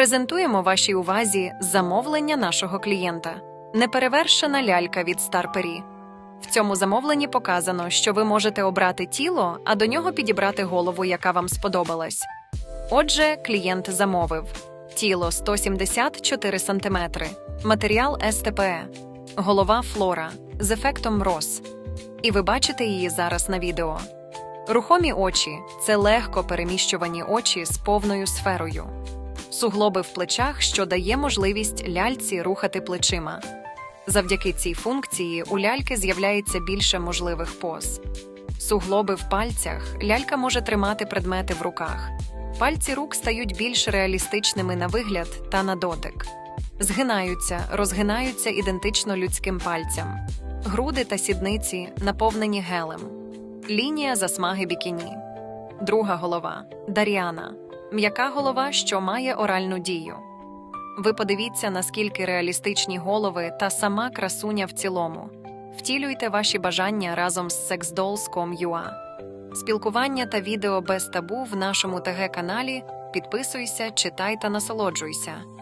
Презентуємо вашій увазі замовлення нашого клієнта. Неперевершена лялька від Старпері. В цьому замовленні показано, що ви можете обрати тіло, а до нього підібрати голову, яка вам сподобалась. Отже, клієнт замовив тіло 174 см, матеріал СТПЕ, голова флора з ефектом роз. І ви бачите її зараз на відео. Рухомі очі це легко переміщувані очі з повною сферою. Суглоби в плечах, що дає можливість ляльці рухати плечима. Завдяки цій функції у ляльки з'являється більше можливих поз. Суглоби в пальцях лялька може тримати предмети в руках. Пальці рук стають більш реалістичними на вигляд та на дотик. Згинаються, розгинаються ідентично людським пальцям. Груди та сідниці наповнені гелем. Лінія засмаги бікіні. Друга голова Даріана. М'яка голова, що має оральну дію. Ви подивіться, наскільки реалістичні голови та сама красуня в цілому. Втілюйте ваші бажання разом з sexdolls.com.ua. Спілкування та відео без табу в нашому ТГ каналі. Підписуйся, читай та насолоджуйся.